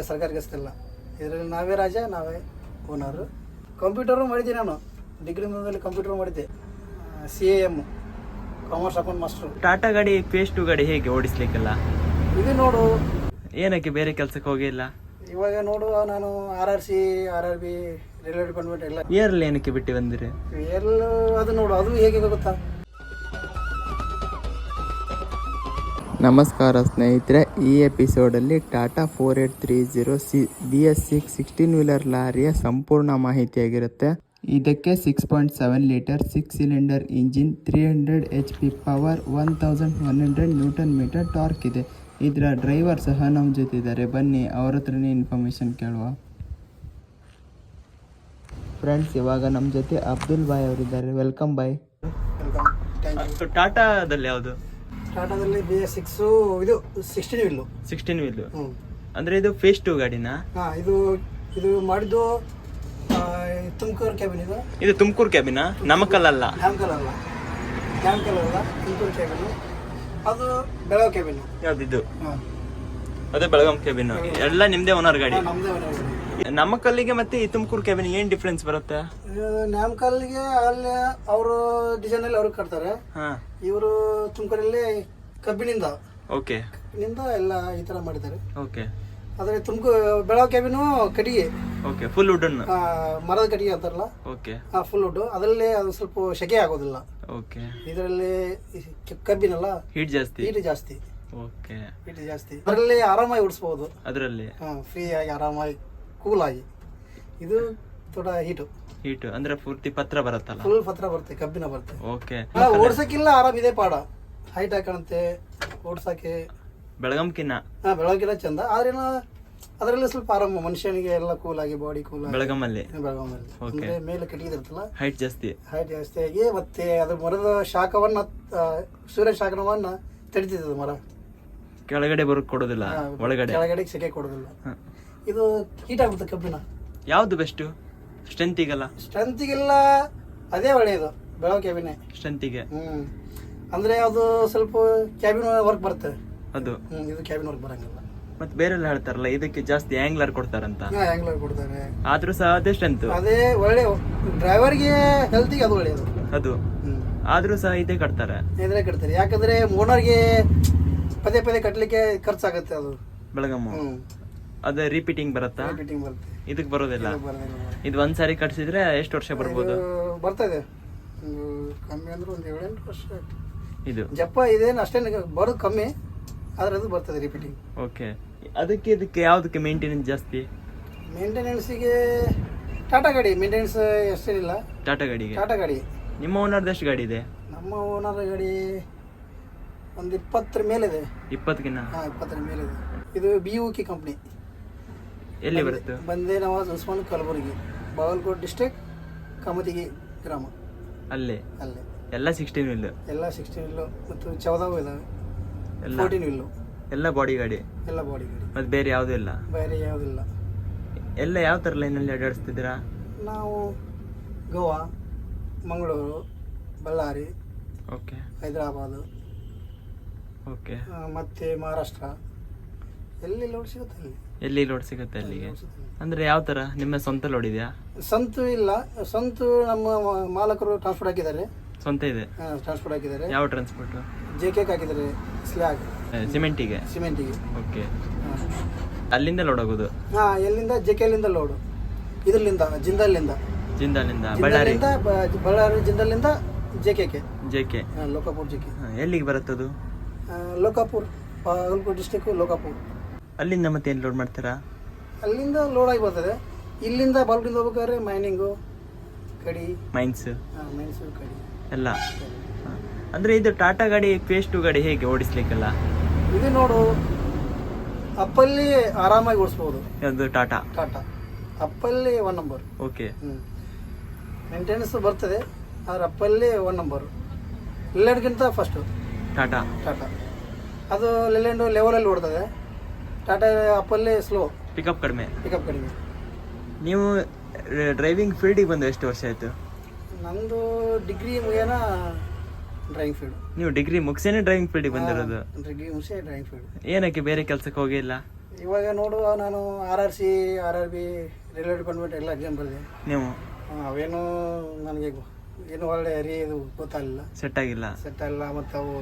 K- ಸರ್ಕಾರಿ ಕೆಲಸ ಇದರಲ್ಲಿ ನಾವೇ ರಾಜ ನಾವೇ ಓನರು ಕಂಪ್ಯೂಟರು ಮಾಡಿದ್ದೆ ನಾನು. ಡಿಗ್ರಿ ಮುಂದಲ್ಲಿ ಕಂಪ್ಯೂಟರ್ ಮಾಡಿದ್ದೆ. C A M commerce account master Tata ಗಾಡಿ ಪೇಸ್ಟ್ ಟು ಗಾಡಿ ಹೇಗೆ ಓಡಿಸ್ಲಿಕ್ಕೆಲ್ಲ? ಇದು ನೋಡು. ಏನಕ್ಕೆ ಬೇರೆ ಕೆಲಸಕ್ಕೆ ಹೋಗಿಲ್ಲ? ಇವಾಗ ನೋಡು ನಾನು R R C R R B railway department ಎಲ್ಲ. ಏರ್ಲಿ ಏನಕ್ಕೆ ಬಿಟ್ಟು ಬಂದಿರಿ? ಎಲ್ಲ ಅದು ನೋಡು ಅದು ಹೇಗೆ ಗೊತ್ತಾ? ನಮಸ್ಕಾರ ಸ್ನೇಹಿತರೆ, ಈ ಎಪಿಸೋಡಲ್ಲಿ Tata four eight three zero C B S six sixteen wheeler ಲಾರಿಯ ಸಂಪೂರ್ಣ ಮಾಹಿತಿಯಾಗಿರುತ್ತೆ ಇದಕ್ಕೆ six point seven litre, six cylinder engine, three hundred H P power, one thousand one hundred newton metre torque ಇದೆ. ಇದರ ಡ್ರೈವರ್ ಸಹ ನಮ್ಮ ಜೊತೆ ಇದ್ದಾರೆ. ಬನ್ನಿ, ಅವ್ರ ಹತ್ರನೇ ಇನ್ಫಾರ್ಮೇಷನ್ ಕೇಳುವ. ಫ್ರೆಂಡ್ಸ್, ಇವಾಗ ನಮ್ಮ ಜೊತೆ ಅಬ್ದುಲ್ ಬಾಯ್ ಅವರಿದ್ದಾರೆ. ವೆಲ್ಕಮ್ ಬಾಯ್ ಟಾಟಾದಲ್ಲಿ ಯಾವುದು? ಟಾಟಾದಲ್ಲಿ ಬಿ ಎಸ್ ಸಿಕ್ಸು ಇದು ಸಿಕ್ಸ್ಟೀನ್ ವಿಲ್ಲು ಸಿಕ್ಸ್ಟೀನ್ ವೀಲ್ ಹ್ಞೂ ಅಂದ್ರೆ ಇದು ಫೇಸ್ ಟು ಗಾಡಿನಾ? ಹಾಂ ಇದು ಇದು ಮಾಡಿದ್ದು ತುಮಕೂರು ಕ್ಯಾಬಿನ್ ಇದು. ಇದು ತುಮಕೂರು ಕ್ಯಾಬಿನ ನಮಕಲ್ಲಲ್ಲ ಡ್ಯಾಮ್ಕಲ್ ಅಲ್ಲ ಡ್ಯಾಮ್ಕಲ್ ಅಲ್ಲ ತುಮಕೂರು ಕ್ಯಾಬಿನ್ ಅದು ಬೆಳಗಾವಿ ಕ್ಯಾಬಿನ್ ಯಾವ್ದು ಇದು ಅದೇ ಬೆಳಗಾಂ ಕ್ಯಾಬಿನ್ ಎಲ್ಲ ನಿಮ್ದೇ ಓನರ್ ಗಾಡಿ? ನಮ್ಮದೇ ಮನೆ ಕಲ್ಲಿಗೆ ಮತ್ತೆ ಈ ತುಮಕೂರು ಕ್ಯಾಬಿನ್ ಏನ್ ಡಿಫ್ರೆನ್ಸ್ ಬರುತ್ತೆ? ನ್ಯಾಮ್ಕಲ್ಗೆ ಅಲ್ಲಿ ಅವರು ಡಿಸೈನಲ್ಲಿ ಅವ್ರಿಗೆ ಕಟ್ತಾರೆ. ಹಾ. ಇವರು ತುಮಕೂರಲ್ಲಿ ಕಬ್ಬಿನಿಂದ. ಓಕೆ ಕಬ್ಬಿನಿಂದ ಎಲ್ಲ ಈ ತರ ಮಾಡಿದ್ದಾರೆ. ಓಕೆ ಆದರೆ ತುಮಕೂರು ಬೆಳಗಾವಿ ಕ್ಯಾಬಿನು ಕಟ್ಟಿಗೆ. ಓಕೆ ಫುಲ್ ವುಡ್ ಮರದ ಕಟ್ಟಿಗೆ ಅಂತಾರಲ್ಲ? ಓಕೆ ಆ ಫುಲ್ ವುಡ್ ಅದರಲ್ಲಿ ಅದು ಸ್ವಲ್ಪ ಸೆಕೆ ಆಗೋದಿಲ್ಲ. ಓಕೆ ಇದರಲ್ಲಿ ಕಬ್ಬಿನಲ್ಲ? ಹೀಟ್ ಜಾಸ್ತಿ. ಹೀಟ್ ಜಾಸ್ತಿ. ಓಕೆ ಹೀಟ್ ಜಾಸ್ತಿ. ಅದರಲ್ಲಿ ಆರಾಮಾಗಿ ಉಡಿಸ್ಬೋದು ಅದರಲ್ಲಿ. ಫ್ರೀ ಆಗಿ ಆರಾಮಾಗಿ. ಕೂಲ್ ಆಗಿ ಇದು ಥೋಡ ಹೀಟು ಹೀಟು ಅಂದ್ರೆ ಪೂರ್ತಿ ಪತ್ರ ಬರುತ್ತಲ್ಲ? ಫುಲ್ ಪತ್ರ ಬರುತ್ತೆ ಕಬ್ಬಿನ ಬರುತ್ತೆ. ಓಕೆ ಓಡ್ಸಕ್ಕಿಲ್ಲ ಆರಾಮ್ ಇದೆ ಪಾಡ. ಹೈಟ್ ಹಾಕಣಂತೆ ಓಡ್ಸಕ್ಕೆ. ಬೆಳಗಾಂಕಿನ್ನ ಹಾ ಬೆಳಗಿನ ಚಂದ. ಆದ್ರೇನ ಅದರಲ್ಲಿ ಸ್ವಲ್ಪ ಆರಾಮ ಮನುಷ್ಯನಿಗೆ ಎಲ್ಲ ಕೂಲ್ ಆಗಿ ಬಾಡಿ ಕೂಲ್ ಆಗಿ ಬೆಳಗಾಮಲ್ಲಿ ಬೆಳಗಾಮಲ್ಲಿ. ಅಂದ್ರೆ ಮೇಲೆ ಕಟ್ಟಿದಿರ್ತಲ್ಲ ಹೈಟ್ ಜಾಸ್ತಿ? ಹೈಟ್ ಜಾಸ್ತಿ ಆಗಿ ಮತ್ತೆ ಅದ್ರ ಮರದ ಶಾಖವನ್ನ ಸೂರ್ಯ ಶಾಖವನ್ನ ತಡಿತದೆ ಮರ. ಕೆಳಗಡೆ ಬರೋಕ್ ಕೊಡೋದಿಲ್ಲ ಒಳಗಡೆ? ಕೆಳಗಡೆ ಸೆಕೆ ಕೊಡೋದಿಲ್ಲ. ಇದು ಹೀಟ್ ಆಗುತ್ತೆ ಕಬ್ಬಿನ ಯಾವ್ದು ಬೆಸ್ಟ್ ಸ್ಟ್ರೆಂತಿಗಲ್ಲ ಸ್ಟ್ರೆಂತಿಗೆಲ್ಲ ಅದೇ ಒಳ್ಳೆಯದು ಬೆಳವ ಕ್ಯಾಬಿನೇ ಸ್ಟ್ರೆಂತಿಗೆ ಹ್ಮ್. ಅಂದ್ರೆ ಅದು ಸ್ವಲ್ಪ ಕ್ಯಾಬಿನ್ ವರ್ಕ್ ಬರುತ್ತೆ ಅದು. ಹ್ಮ್ ಇದು ಕ್ಯಾಬಿನ್ ವರ್ಕ್ ಬರಂಗಿಲ್ಲ. ಮತ್ತೆ ಬೇರೆಲ್ಲ ಹೇಳ್ತಾರಲ್ಲ ಇದಕ್ಕೆ ಜಾಸ್ತಿ ಆಂಗ್ಲರ್ ಕೊಡ್ತಾರಂತ. ಆಂಗ್ಲರ್ ಕೊಡ್ತಾರೆ. ಆದ್ರೂ ಸಹ ಅದೇ ಸ್ಟ್ರೆಂತ್ ಅದೇ ಒಳ್ಳೆ ಡ್ರೈವರ್ಗೆ ಹೆಲ್ತಿಗೆ ಅದು ಒಳ್ಳೆಯದು ಅದು. ಆದ್ರೂ ಸಹ ಇದೇ ಕಟ್ತಾರೆ. ಇದ್ರೆ ಕಟ್ತಾರೆ. ಯಾಕಂದ್ರೆ ಓನರ್ಗೆ ಪದೇ ಪದೇ ಕಟ್ಟಲಿಕ್ಕೆ ಖರ್ಚಾಗುತ್ತೆ ಅದು. ಬೆಳಗಮ್ಮ. ಅದೇ ರಿಪೀಟಿಂಗ್ ಬರುತ್ತಾ? ಫಿಟ್ಟಿಂಗ್ ಬರುತ್ತೆ. ಇದಕ್ ಬರೋದಿಲ್ಲ. ಇದು ಬರೋದಿಲ್ಲ. ಇದು ಒಂದ್ ಸಾರಿ ಕಟ್ಸಿದ್ರೆ ಎಷ್ಟು ವರ್ಷ ಬರ್ಬೋದು? ಇದು. ಬರ್ತದೆ ಒಂದು ಕಮ್ಮಿ ಅಂದ್ರೆ ಒಂದು ಏಳೆಂಟು ವರ್ಷ ಆಯ್ತು. ಇದು. ಜಪ್ಪ ಇದೇನು ಅಷ್ಟೇನು ಬರೋದು ಕಮ್ಮಿ ಆದ್ರೆ ಅದು ಬರ್ತದೆ ರಿಪೀಟಿಂಗ್ ಓಕೆ. ಅದಕ್ಕೆ ಇದಕ್ಕೆ ಯಾವುದಕ್ಕೆ ಮೇಂಟೆನೆನ್ಸ್ ಜಾಸ್ತಿ? ಮೇಂಟೆನೆನ್ಸಿಗೆ ಟಾಟಾ ಗಾಡಿ ಮೇಂಟೆನೆನ್ಸ್ ಎಷ್ಟೇನಿಲ್ಲ ಟಾಟಾ ಗಾಡಿಗೆ? ಟಾಟಾ ಗಾಡಿ. ನಿಮ್ಮ ಓನರ್ದು ಎಷ್ಟು ಗಾಡಿ ಇದೆ? ನಮ್ಮ ಓನರ್ ಗಾಡಿ ಒಂದು ಇಪ್ಪತ್ತರ ಮೇಲಿದೆ. ಇಪ್ಪತ್ತಕ್ಕಿನ್ನ? ಹಾಂ ಇಪ್ಪತ್ತರ ಮೇಲಿದೆ. ಇದು ಬಿ ಯು ಕಿ ಕಂಪ್ನಿ ಎಲ್ಲಿ ಬರುತ್ತೆ? ಬಂದೇ ನವಾಜ್ ಉಸ್ಮಾನ್ ಕಲಬುರಗಿ ಬಾಗಲಕೋಟ್ ಡಿಸ್ಟ್ರಿಕ್ಟ್ ಕಮತಿಗಿ ಗ್ರಾಮ. ಅಲ್ಲೇ? ಅಲ್ಲೇ. ಎಲ್ಲ ಸಿಕ್ಸ್ಟೀನ್ ವಿಲ್ಲು ಎಲ್ಲ ಸಿಕ್ಸ್ಟೀನ್ ವಿಲ್ಲು ಮತ್ತು ಚೌದಾವು ಇದಾವೆ. ಎಲ್ಲ? ಫೋರ್ಟೀನ್ ವಿಲ್ಲು ಎಲ್ಲ ಬಾಡಿ ಗಾಡಿ ಎಲ್ಲ ಬಾಡಿ ಗಾಡಿ ಮತ್ತು ಬೇರೆ ಯಾವುದೂ ಇಲ್ಲ? ಬೇರೆ ಯಾವುದಿಲ್ಲ ಎಲ್ಲ ಯಾವ ಥರ ಲೈನಲ್ಲಿ ಅಡ್ಡಾಡಿಸ್ತಿದ್ದೀರಾ? ನಾವು ಗೋವಾ ಮಂಗಳೂರು ಬಳ್ಳಾರಿ ಓಕೆ. ಹೈದರಾಬಾದು ಓಕೆ. ಮತ್ತೆ ಮಹಾರಾಷ್ಟ್ರ. ಎಲ್ಲಿ ಲೋಡ್ ಸಿಗುತ್ತೆ ಅಲ್ಲಿ? ಎಲ್ಲಿ ಲೋಡ್ ಸಿಗುತ್ತೆ ಅಲ್ಲಿಗೆ? ಅಂದ್ರೆ ಯಾವ ತರ? ನಿಮ್ಮ ಸ್ವಂತ ಲೋಡ್ ಇದೆಯಾ? ಸಂತು ಇಲ್ಲ. ಸಂತು ನಮ್ಮ ಮಾಲಕರು ಟ್ರಾನ್ಸ್ಪೋರ್ಟ್ ಹಾಕಿದ್ದಾರೆ. ಸ್ವಂತ ಇದೆ? ಟ್ರಾನ್ಸ್ಪೋರ್ಟ್ ಹಾಕಿದ್ದಾರೆ. ಯಾವ ಟ್ರಾನ್ಸ್ಪೋರ್ಟ್ ಜೆ ಕೆ ಹಾಕಿದ್ದಾರೆ. ಸ್ಲ್ಯಾಗ್ ಸಿಮೆಂಟಿಗೆ? ಸಿಮೆಂಟಿಗೆ. ಓಕೆ. ಅಲ್ಲಿಂದ ಲೋಡ್ ಆಗೋದು? ಹಾ ಎಲ್ಲಿಂದ? ಜೆ ಕೆಲಿಂದ ಲೋಡು. ಇದರಿಂದ ಜಿಂದಲ್ಲಿಂದ ಜಿಂದಾಲಿಂದ ಬಳ್ಳಾರಿ? ಜಿಂದಲ್ಲಿಂದ ಬ- Ballari ಜಿಂದಲ್ಲಿಂದ J K K J K Lokapur J K ಎಲ್ಲಿಗೆ ಬರುತ್ತದು? ಲೋಕಾಪುರ್ ಬಾಗಲಕೋಟೆ ಡಿಸ್ಟಿಕ್ಕು ಲೋಕಾಪುರ್. ಅಲ್ಲಿಂದ ಮತ್ತೆ ಏನು ಲೋಡ್ ಮಾಡ್ತೀರಾ? ಅಲ್ಲಿಂದ ಲೋಡ್ ಆಗಿ ಬರ್ತದೆ. ಇಲ್ಲಿಂದ ಬಲ್ಬಿಂದ ಹೋಗ್ಬೇಕಾದ್ರೆ ಮೈನಿಂಗು ಕಡಿ. ಮೈನ್ಸ್ ಮೈನ್ಸು ಕಡಿ. ಎಲ್ಲ. ಹ. ಅಂದ್ರೆ ಇದು ಟಾಟಾ ಗಾಡಿ ಫೇಸ್ ಟು ಗಾಡಿ ಹೇಗೆ ಓಡಿಸ್ಲಿಕ್ಕೆಲ್ಲ? ಇದು ನೋಡು ಅಪ್ಪಲ್ಲಿ ಆರಾಮಾಗಿ ಓಡಿಸ್ಬೋದು. ಅದು ಟಾಟಾ? ಟಾಟಾ. ಅಪ್ಪಲ್ಲಿ ಒನ್ ನಂಬರ್ ಓಕೆ ಹ್ಞೂ ಮೇಂಟೆನೆನ್ಸ್ ಬರ್ತದೆ ಆದ್ರೆ ಅಪ್ಪಲ್ಲಿ ಒನ್ ನಂಬರು ಎಲ್ಲರಿಗಿಂತ ಫಸ್ಟು ಟಾಟಾ. ಟಾಟಾ. ಅದು ಲೆಲೆಂಡು ಲೆವೆಲಲ್ಲಿ ಓಡ್ತದೆ. ಟಾಟಾ ಅಪ್ಪಲ್ಲೇ ಸ್ಲೋ ಪಿಕಪ್ ಕಡಿಮೆ. ಪಿಕಪ್ ಕಡಿಮೆ. ನೀವು ಡ್ರೈವಿಂಗ್ ಫೀಲ್ಡಿಗೆ ಬಂದು ಎಷ್ಟು ವರ್ಷ ಆಯ್ತು? ನಂದು ಡಿಗ್ರಿ ಮುಗಿಯೋಣ ಡ್ರೈವಿಂಗ್ ಫೀಲ್ಡ್ ನೀವು ಡಿಗ್ರಿ ಮುಗಿಸೇನೆ ಡ್ರೈವಿಂಗ್ ಫೀಲ್ಡಿಗೆ ಬಂದಿರೋದು. ಡಿಗ್ರಿ ಮುಗಿಸೇ ಡ್ರೈವಿಂಗ್ ಫೀಲ್ಡ್ ಏನಕ್ಕೆ ಬೇರೆ ಕೆಲಸಕ್ಕೆ ಹೋಗಿಲ್ಲ ಇವಾಗ ನೋಡುವ ನಾನು R R C R R B railway department ಎಲ್ಲ ಎಕ್ಸಾಮ್ ಬರೆದೆ. ನೀವು? ಅವೇನು ನನಗೆ ಏನು ಒಳ್ಳೆ ರೀ ಇದು ಗೊತ್ತಾಗಲಿಲ್ಲ. ಸೆಟ್ ಆಗಿಲ್ಲ. ಸೆಟ್ ಆಗಿಲ್ಲ ಮತ್ತು ಅವು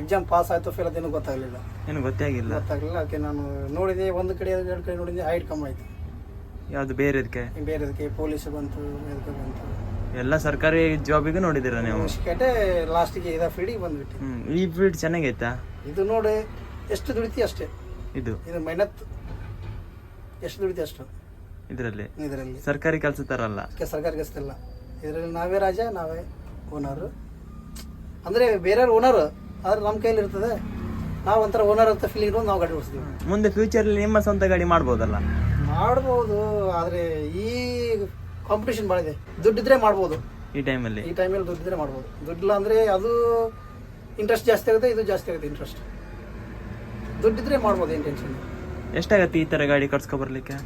ಎಕ್ಸಾಮ್ ಪಾಸ್ ಆಯ್ತು ಫೇಲ್ ಅದೇನು ಗೊತ್ತಾಗಲಿಲ್ಲ. ಏನು ಗೊತ್ತೇ ಆಗಿಲ್ಲ ಗೊತ್ತಾಗಲಿಲ್ಲ. ಅದಕ್ಕೆ ನಾನು ನೋಡಿದೆ ಒಂದು ಕಡೆ ಎರಡು ಕಡೆ ನೋಡಿದೆ ಹೈಟ್ ಕಮ್ಮಿ ಆಯಿತು. ಯಾವ್ದು ಬೇರೆದಕ್ಕೆ ಬೇರೆದಕ್ಕೆ ಪೊಲೀಸ್ ಬಂತು ಇದಕ್ಕೆ ಬಂತು. ಎಲ್ಲ ಸರ್ಕಾರಿ ಜಾಬಿಗೂ ನೋಡಿದಿರ ನೀವು? ಮುಷ್ಕಟ್ಟೆ ಲಾಸ್ಟಿಗೆ ಇದ ಫೀಲ್ಡಿಗೆ ಬಂದ್ಬಿಟ್ಟು. ಈ ಫೀಲ್ಡ್ ಚೆನ್ನಾಗೈತಾ ಇದು ನೋಡಿ ಎಷ್ಟು ದುಡಿತಿ ಅಷ್ಟೇ. ಇದು? ಇದು ಮೆಹನತ್. ಎಷ್ಟು ದುಡಿತಿ ಅಷ್ಟು? ಇದರಲ್ಲಿ? ಇದರಲ್ಲಿ. ಸರ್ಕಾರಿ ಕೆಲಸ ತರಲ್ಲ ಸರ್ಕಾರಿ ಕೆಲಸದಲ್ಲ ಇದರಲ್ಲಿ ನಾವೇ ರಾಜ ನಾವೇ ಓನರು ಅಂದರೆ ಬೇರೆಯವ್ರ ಓನರ್ ಆದ್ರೆ ನಮ್ಮ ಕೈಲಿ ಇರ್ತದೆ. ನಾವು ಒಂಥರ ಓನರ್ ಅಂತ ಫೀಲಿಂಗ್ ನಾವು ಗಾಡಿ ಓಡಿಸ್ತೀವಿ. ಮುಂದೆ ಫ್ಯೂಚರಲ್ಲಿ ನಿಮ್ಮ ಸ್ವಂತ ಗಾಡಿ ಮಾಡ್ಬೋದಲ್ಲ? ಮಾಡ್ಬೋದು ಆದರೆ ಈ ಕಾಂಪಿಟೇಷನ್ ಭಾಳ ಇದೆ. ದುಡ್ಡಿದ್ರೆ ಮಾಡ್ಬೋದು. ಈ ಟೈಮಲ್ಲಿ ಈ ಟೈಮಲ್ಲಿ ದುಡ್ಡಿದ್ರೆ ಮಾಡ್ಬೋದು. ದುಡ್ಡಿಲ್ಲ ಅಂದರೆ ಅದು ಇಂಟ್ರೆಸ್ಟ್ ಜಾಸ್ತಿ ಆಗುತ್ತೆ ಇದು ಜಾಸ್ತಿ ಆಗುತ್ತೆ ಇಂಟ್ರೆಸ್ಟ್ ದುಡ್ಡಿದ್ರೆ ಮಾಡ್ಬೋದು ಏನು ಟೆನ್ಷನ್ ಎಷ್ಟಾಗತ್ತೆ ಈ ತರ ಗಾಡಿ ಕಟ್ಸ್ಕೊ ಬರ್ಲಿಕ್ಕೆ?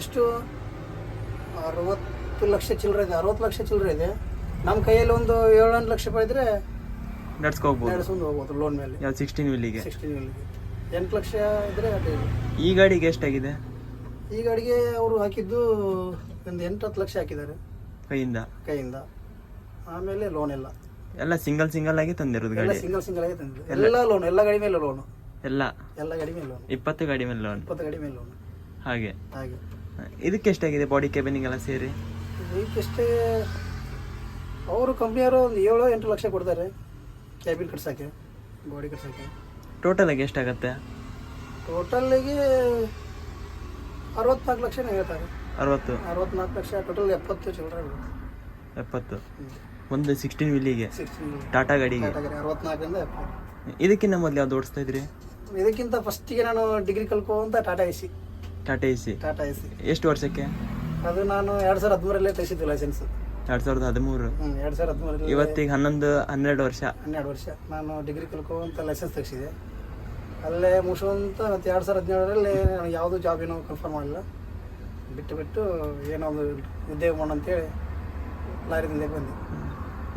ಎಷ್ಟು? ಅರವತ್ತು ಲಕ್ಷ ಚಿಲ್ಲರೆ ಇದೆ ಅರವತ್ತು ಲಕ್ಷ ಚಿಲ್ಲರೆ ಇದೆ. ನಮ್ಮ ಕೈಯಲ್ಲಿ ಒಂದು ಏಳೆಂಟು ಲಕ್ಷ ರೂಪಾಯಿ ಇದ್ರೆ ನಡ್ಸ್ಕೊ ಹೋಗ್ಬೋದು ನಡೆಸ್ಕೊಂಡು ಹೋಗ್ಬೋದು ಲೋನ್ ಮೇಲೆ. ಯಾವ ಸಿಕ್ಸ್ಟೀನ್ ವಿಲ್ಲಿಗೆ ಸಿಕ್ಸ್ಟೀನ್ ಎಂಟು ಲಕ್ಷ ಇದ್ರೆ ಅದೇ ಈ ಗಾಡಿಗೆ ಎಷ್ಟಾಗಿದೆ? ಈ ಗಾಡಿಗೆ ಅವರು ಹಾಕಿದ್ದು ಒಂದು ಎಂಟು ಹತ್ತು ಲಕ್ಷ ಹಾಕಿದ್ದಾರೆ. ಕೈಯಿಂದ? ಕೈಯಿಂದ. ಆಮೇಲೆ ಲೋನ್ ಎಲ್ಲ. ಎಲ್ಲ ಸಿಂಗಲ್ ಸಿಂಗಲ್ ಆಗಿ ತಂದಿರೋದು ಎಲ್ಲ ಗಾಡಿ? ಸಿಂಗಲ್ ಸಿಂಗಲ್ ಆಗಿ ತಂದಿದ್ದು ಎಲ್ಲ ಲೋನ್ ಎಲ್ಲ ಗಾಡಿ ಮೇಲೆ ಲೋನು ಎಲ್ಲ? ಎಲ್ಲ ಗಾಡಿ ಮೇಲೆ ಲೋನ್ ಇಪ್ಪತ್ತು ಗಾಡಿ ಮೇಲೆ ಲೋನ್ ಇಪ್ಪತ್ತು ಗಾಡಿ ಮೇಲೆ ಲೋನ್ ಹಾಗೆ. ಹಾಗೆ. ಇದಕ್ಕೆ ಎಷ್ಟಾಗಿದೆ ಬಾಡಿ ಕೆಬಿನಿಗೆಲ್ಲ ಸೇರಿ? ಇದಕ್ಕೆಷ್ಟೇ ಅವರು ಕಂಪ್ನಿಯವರು ಒಂದು ಏಳು ಎಂಟು ಲಕ್ಷ ಕೊಡ್ತಾರೆ. ಕ್ಯಾಬಿನ್ ಕಟ್ಸೋಕ್ಕೆ ಗೋಡೆ ಕಟ್ಸೋಕ್ಕೆ ಟೋಟಲ್ ಆಗಿ ಎಷ್ಟಾಗತ್ತೆ? ಟೋಟಲ್ಲಿಗೆ ಅರವತ್ನಾಲ್ಕು ಲಕ್ಷ ಹೇಳ್ತಾರೆ? ಅರವತ್ತು. ಅರವತ್ನಾಲ್ಕು ಲಕ್ಷ ಟೋಟಲ್ ಎಪ್ಪತ್ತು ಚಿಲ್ಲರೆ ಎಪ್ಪತ್ತು. ಒಂದು ಸಿಕ್ಸ್ಟೀನ್ ವಿಲಿಗೆ ಟಾಟಾ ಗಾಡಿಗೆ. ಅರವತ್ನಾಲ್ಕರಿಂದ ಎಪ್ಪತ್ತು. ಇದಕ್ಕಿಂತ ಮೊದಲು ಯಾವ್ದು ಓಡಿಸ್ತಾ ಇದ್ರಿ? ಇದಕ್ಕಿಂತ ಫಸ್ಟಿಗೆ ನಾನು degree ಕಲ್ಕೊಂತ Tata A C Tata A C Tata A C ಎಷ್ಟು ವರ್ಷಕ್ಕೆ? ಅದು ನಾನು ಎರಡು ಸಾವಿರದ ಹದಿಮೂರಲ್ಲೇ ತೆಗೆಸಿದ್ದು ಲೈಸೆನ್ಸ್ ಎರಡ್ ಸಾವಿರದ ಹದಿಮೂರು. ಎರಡು ಸಾವಿರದ ಇವತ್ತಿಗೆ ಹನ್ನೊಂದು ಹನ್ನೆರಡು ವರ್ಷ. ಹನ್ನೆರಡು ವರ್ಷ. ನಾನು ಡಿಗ್ರಿ ಕಲ್ಕೊಂತ ಲೈಸೆನ್ಸ್ ತೆಗೆಸಿದೆ. ಅಲ್ಲೇ ಮುಗಿಸುವಂತ ಮತ್ತು ಎರಡು ಸಾವಿರದ ಹದಿನೇಳರಲ್ಲಿ ನನಗೆ ಯಾವುದೂ ಜಾಬ್ ಏನೋ ಕನ್ಫರ್ಮ್ ಮಾಡಲಿಲ್ಲ ಬಿಟ್ಟು ಬಿಟ್ಟು ಏನೋ ಒಂದು ಉದ್ಯೋಗ ಮಾಡೋಣ ಅಂತೇಳಿ ಲಾರಿದಿಂದ ಬಂದೆ.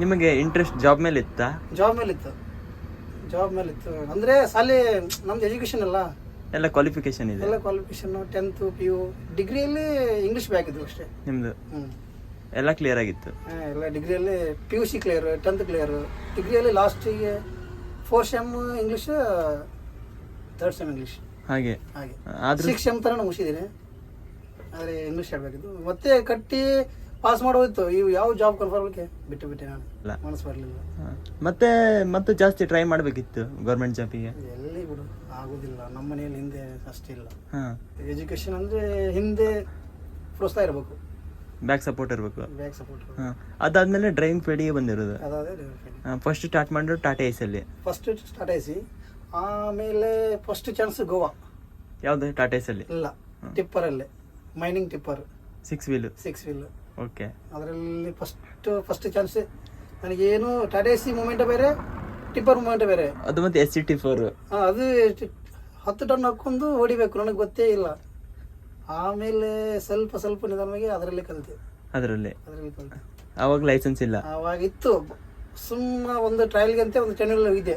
ನಿಮಗೆ ಇಂಟ್ರೆಸ್ಟ್ ಜಾಬ್ ಮೇಲೆ ಇತ್ತಾ? ಜಾಬ್ ಮೇಲಿತ್ತು ಜಾಬ್ ಮೇಲಿತ್ತು ಅಂದರೆ ಸಾಲಿ ನಮ್ದು ಎಜುಕೇಷನ್ ಅಲ್ಲ. ಎಲ್ಲ ಕ್ವಾಲಿಫಿಕೇಶನ್ ಇದೆ. ಎಲ್ಲ ಕ್ವಾಲಿಫಿಕೇಶನ್ ಟೆಂತು ಪಿ ಯು ಡಿಗ್ರಿಯಲ್ಲಿ ಇಂಗ್ಲೀಷ್ ಇದ್ವು ಅಷ್ಟೇ. ನಿಮ್ದು? ಹ್ಞೂ ಎಲ್ಲ ಕ್ಲಿಯರ್ ಆಗಿತ್ತು. ಎಲ್ಲ ಡಿಗ್ರಿಯಲ್ಲಿ P U C clear tenth clear ಡಿಗ್ರಿಯಲ್ಲಿ ಲಾಸ್ಟಿಗೆ four sem English third sem English ಹಾಗೆ. ಹಾಗೆ. ಆದ್ರೂ ಸಿಕ್ಸ್ ಸೆಮ್ ಥರ ಮುಗಿಸಿದ್ದೀನಿ ಆದರೆ ಇಂಗ್ಲೀಷ್ ಹೇಳ್ಬೇಕಿತ್ತು. ಮತ್ತೆ ಕಟ್ಟಿ ಪಾಸ್ ಮಾಡೋಯ್ತು ಇವು ಯಾವ ಜಾಬ್ ಕನ್ಫರ್ಮ್ಗೆ ಬಿಟ್ಟು ಬಿಟ್ಟೆ ನಾನು. ಇಲ್ಲ. ಮನಸ್ಸು ಬರಲಿಲ್ಲ. ಹಾ. ಮತ್ತೆ ಮತ್ತೆ ಜಾಸ್ತಿ ಟ್ರೈ ಮಾಡಬೇಕಿತ್ತು ಗೌರ್ಮೆಂಟ್ ಜಾಬಿಗೆ ಎಲ್ಲಿ ಬಿಡು ಆಗೋದಿಲ್ಲ. ನಮ್ಮ ಮನೆಯಲ್ಲಿ ಹಿಂದೆ ಅಷ್ಟಿಲ್ಲ ಹಾ. ಎಜುಕೇಶನ್ ಅಂದರೆ ಹಿಂದೆ ಪ್ರೋತ್ಸಾಹ ಇರಬೇಕು. ಬ್ಯಾಕ್ ಸಪೋರ್ಟ್ ಇರಬೇಕು. ಬ್ಯಾಕ್ ಸಪೋರ್ಟ್ ಅದಾದಮೇಲೆ ಅದಾದ್ಮೇಲೆ ಡ್ರೈವಿಂಗ್ ಫೀಲ್ಡಿಗೆ ಬಂದಿರೋದು ಅದಾದ್ರೆ ಫಸ್ಟ್ ಸ್ಟಾರ್ಟ್ ಮಾಡಿದ್ರು ಟಾಟಾ ಎಸ್ ಅಲ್ಲಿ. ಫಸ್ಟ್ ಸ್ಟಾರ್ಟ್ ಐಸಿ ಆಮೇಲೆ ಫಸ್ಟ್ ಚಾನ್ಸ್ ಗೋವಾ ಯಾವ್ದು? ಟಾಟಾ ಎಸ್ ಅಲ್ಲಿ? ಇಲ್ಲ. ಟಿಪ್ಪರಲ್ಲೇ mining tipper six wheel six wheel okay ಅದರಲ್ಲಿ ಫಸ್ಟ್ ಫಸ್ಟ್ ಚಾನ್ಸ್ ನನಗೇನು ಟಾಟಾ ಸಿ ಮೂಮೆಂಟ್ ಬೇರೆ ಟಿಪ್ಪರ್ ಮೂಮೆಂಟ್ ಬೇರೆ. ಅದು ಮತ್ತೆ ಎಸ್ ಸಿ ಟಿಫರ್ ಅದು ಹತ್ತು ಟನ್ ಹಾಕೊಂಡು ಹೊಡಿಬೇಕು. ನನಗೆ ಗೊತ್ತೇ ಇಲ್ಲ. ಆಮೇಲೆ ಸ್ವಲ್ಪ ಸ್ವಲ್ಪ ನಿಧಾನವಾಗಿ ಅದರಲ್ಲಿ ಕಲಿತೆ. ಅದರಲ್ಲಿ. ಅದರಲ್ಲಿ ಕಲಿತೆ. ಅವಾಗ ಲೈಸೆನ್ಸ್ ಇಲ್ಲ. ಆವಾಗಿತ್ತು ಸುಮ್ಮ ಒಂದು ಟ್ರಯಲ್ಗೆ ಅಂತ ಒಂದು ಟೆನ್ ವೀಲರ್ ಹೋಗಿದ್ದೆ.